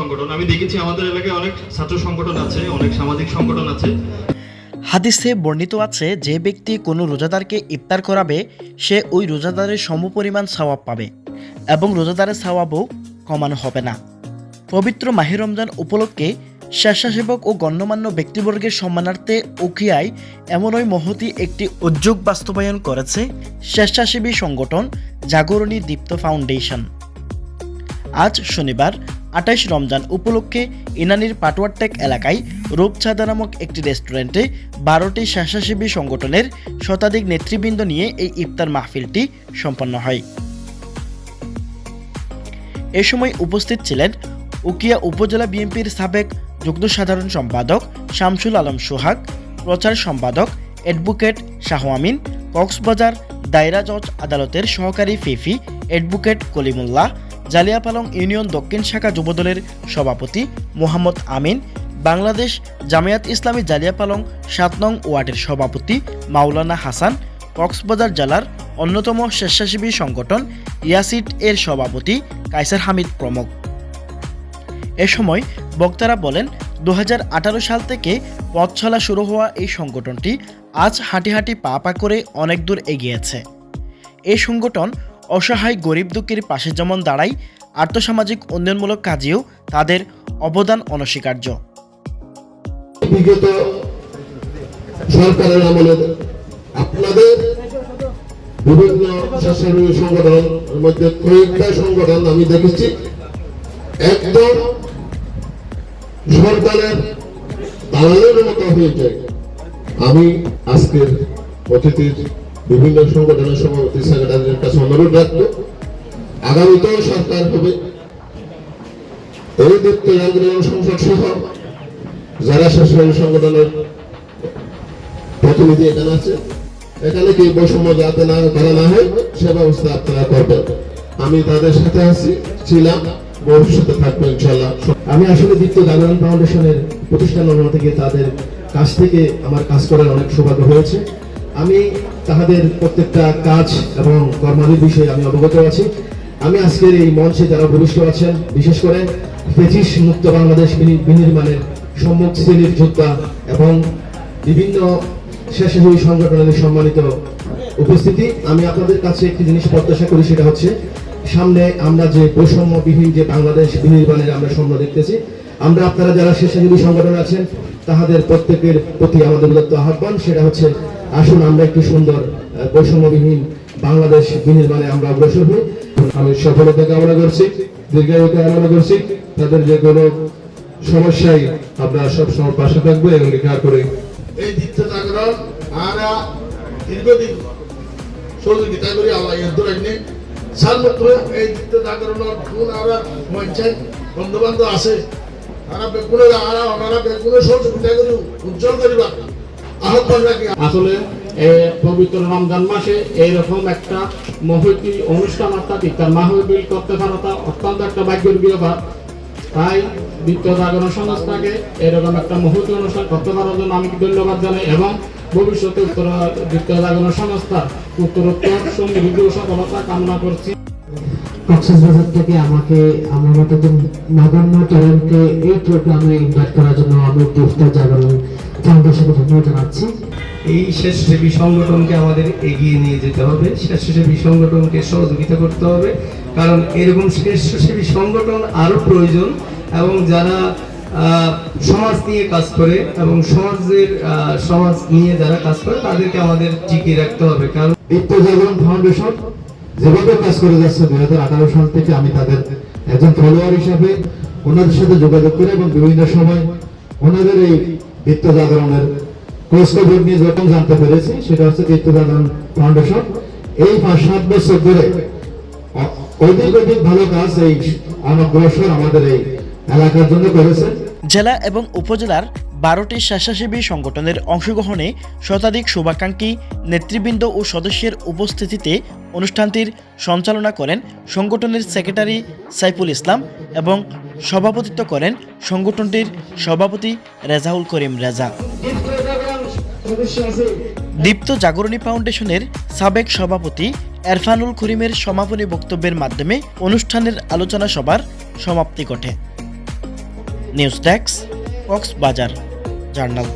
সংগঠন। আমি দেখেছি আমাদের এলাকায় অনেক ছাত্র সংগঠন আছে, অনেক সামাজিক সংগঠন আছে। হাদিসে বর্ণিত আছে, যে ব্যক্তি কোনো রোজাদারকে ইফতার করাবে, সে ওই রোজাদারের সমপরিমাণ সওয়াব পাবে এবং রোজাদারের সওয়াবও কমানো হবে না। পবিত্র মাহে রমজান উপলক্ষে স্বেচ্ছাসেবক ও গণ্যমান্য ব্যক্তিবর্গের সম্মানার্থে উকিয়ায় এমনই মহতি একটি উদ্যোগ বাস্তবায়ন করেছে স্বেচ্ছাসেবী সংগঠন জাগরণী দীপ্ত ফাউন্ডেশন। আজ শনিবার আঠাইশ রমজান উপলক্ষে ইনানির পাটওয়ারটেক এলাকায় রূপছাদা নামক একটি রেস্টুরেন্টে বারোটি স্বেচ্ছাসেবী সংগঠনের শতাধিক নেতৃবৃন্দ নিয়ে এই ইফতার মাহফিলটি সম্পন্ন হয়। এ সময় উপস্থিত ছিলেন উকিয়া উপজেলা বিএনপির সাবেক যুগ্ম সাধারণ সম্পাদক শামসুল আলম সোহাগ, প্রচার সম্পাদক অ্যাডভোকেট শাহ আমিন, কক্সবাজার দায়রা জজ আদালতের সহকারী ফিফি অ্যাডভোকেট কলিমুল্লাহ জালিয়াপালং ইউনিয়ন দক্ষিণ শাখা যুবদলের সভাপতি মোহাম্মদ আমিন, বাংলাদেশ জামায়াত ইসলামী জালিয়াপালং সাত নং ওয়ার্ডের সভাপতি মাওলানা হাসান, কক্সবাজার জেলার অন্যতম স্বেচ্ছাসেবী সংগঠন ইয়াসিট এর সভাপতি কাইসার হামিদ প্রমুখ। এ সময় বক্তারা বলেন দু হাজার আঠারো সাল থেকে পথচলা শুরু হওয়া এই সংগঠনটি আজ হাঁটি হাঁটি পা পা করে অনেক দূর এগিয়েছে। এই সংগঠন অসহায় গরিব দুঃখীর পাশে যেমন দাঁড়ায় আর্থসামাজিক উন্নয়নমূলক কাজেও তাদের অবদান অনস্বীকার্য। সরকারের আমলে আপনাদের বিভিন্ন স্বেচ্ছাসেবী সংগঠনের মধ্যে কয়েকটা সংগঠন আমি দেখেছি। একদম সরকারের দালালের মতো হয়েছে। আমি আজকের অতিথির বিভিন্ন সংগঠনের সভাপতি সেক্রেটারির কাছে অনুরোধ রাখব। আগামীতেও সরকার হবে। এই দীপ্ত জাগরণ সংসদ সহ যারা স্বেচ্ছাসেবী সংগঠনের প্রতিনিধি এখানে আছে, এখানে কি বৈষম্য যাতে না করা না হয়, সে ব্যবস্থা আপনারা করবেন। আমি তাদের সাথে আছি, ছিলাম, ভবিষ্যতে থাকব ইনশাল্লাহ আমি আসলে দ্বিত্ব জাগরণ ফাউন্ডেশনের প্রতিষ্ঠান থেকে তাদের কাছ থেকে আমার কাজ করার অনেক সৌভাগ্য হয়েছে। আমি তাদের প্রত্যেকটা কাজ এবং কর্মাদির বিষয়ে আমি অবগত আছি। আমি আজকের এই মঞ্চে যারা ভূমিষ্ঠ আছেন, বিশেষ করে পঁচিশ মুক্ত বাংলাদেশ বিনি- বিনির্মাণের সম্মুখ শ্রেণির যোদ্ধা এবং বিভিন্ন স্বেচ্ছাসেবী সংগঠনের সম্মানিত উপস্থিতি, আমি আপনাদের কাছে একটি জিনিস প্রত্যাশা করি, সেটা হচ্ছে সামনে আমরা যে বৈষম্যবিহীন যে বাংলাদেশ বিনির্মাণের আমরা স্বপ্ন দেখতেছি আমরা আপনারা যারা স্বেচ্ছাসেবী সংগঠন আছেন, তাহাদের প্রত্যেকের প্রতি আমাদের উদাত্ত আহ্বান। সেটা হচ্ছে, আসুন আমরা একটি সুন্দর বৈষম্যবিহীন বাংলাদেশ বিনির্মাণে আমরা অগ্রসর হই। আমি সফলতা কামনা করছি, দীর্ঘায়ু কামনা করছি। তাদের যে কোনো সমস্যায় আমরা সবসময় পাশে থাকব এবং লেখা করে এই দিকটা জাগরণ আমরা দীর্ঘদিন সহযোগিতা করি, আল্লাহ এই দিকটা জাগরণের আমরা পঞ্চায়েত বন্ধু বান্ধব আছে। আসলে পবিত্র রমজান মাসে এইরকম একটা অনুষ্ঠান অর্থাৎ ইফতার করতে অত্যন্ত একটা ভাগ্যের ব্যাপার তাই দ্বিতীয় জাগরণ সংস্থাকে এরকম একটা মহতি অনুষ্ঠান করতে পারার জন্য আমি ধন্যবাদ জানাই এবং ভবিষ্যতে উত্তর দ্বিতীয় জাগরণ সংস্থা উত্তরোত্তর সমৃদ্ধ সফলতা কামনা করছি। কক্সবাজার থেকে আমাকে আমার মতো একজন নগণ্য তরুণকে এই প্রোগ্রামে ইনভাইট করার জন্য আমি ইফতার জাগরণ ফাউন্ডেশনকে ধন্যবাদ জানাচ্ছি। এই স্বেচ্ছাসেবী সংগঠনকে আমাদের এগিয়ে নিয়ে যেতে হবে স্বেচ্ছাসেবী সংগঠনকে সহযোগিতা করতে হবে কারণ এরকম স্বেচ্ছাসেবী সংগঠন আরও প্রয়োজন এবং যারা সমাজ নিয়ে কাজ করে এবং সমাজের আহ, সমাজ নিয়ে যারা কাজ করে তাদেরকে আমাদের টিকিয়ে রাখতে হবে কারণ দীপ্ত জাগরণ ফাউন্ডেশন যেভাবে কাজ করে যাচ্ছে, দুই হাজার আঠারো সাল থেকে আমি তাদের একজন ফলোয়ার হিসাবে ওনাদের সাথে যোগাযোগ করে এবং বিভিন্ন সময় ওনাদের এই দীপ্ত জাগরণের খোঁজখবর নিয়ে যখন জানতে পেরেছি, সেটা হচ্ছে দীপ্ত জাগরণ ফাউন্ডেশন। এই পাঁচ সাত বছর ধরে অধিক অধিক ভালো কাজ এই অনগ্রসর আমাদের এই এলাকার জন্য করেছে জেলা এবং উপজেলার বারোটি স্বেচ্ছাসেবী সংগঠনের অংশগ্রহণে শতাধিক শুভাকাঙ্ক্ষী, নেতৃবৃন্দ ও সদস্যের উপস্থিতিতে অনুষ্ঠানটির সঞ্চালনা করেন সংগঠনের সেক্রেটারি সাইফুল ইসলাম এবং সভাপতিত্ব করেন সংগঠনটির সভাপতি রেজাউল করিম রেজা। দীপ্ত জাগরণী ফাউন্ডেশনের সাবেক সভাপতি এরফানুল করিমের সমাপনী বক্তব্যের মাধ্যমে অনুষ্ঠানের আলোচনা সভার সমাপ্তি ঘটে। News desk, Cox's Bazar, journal.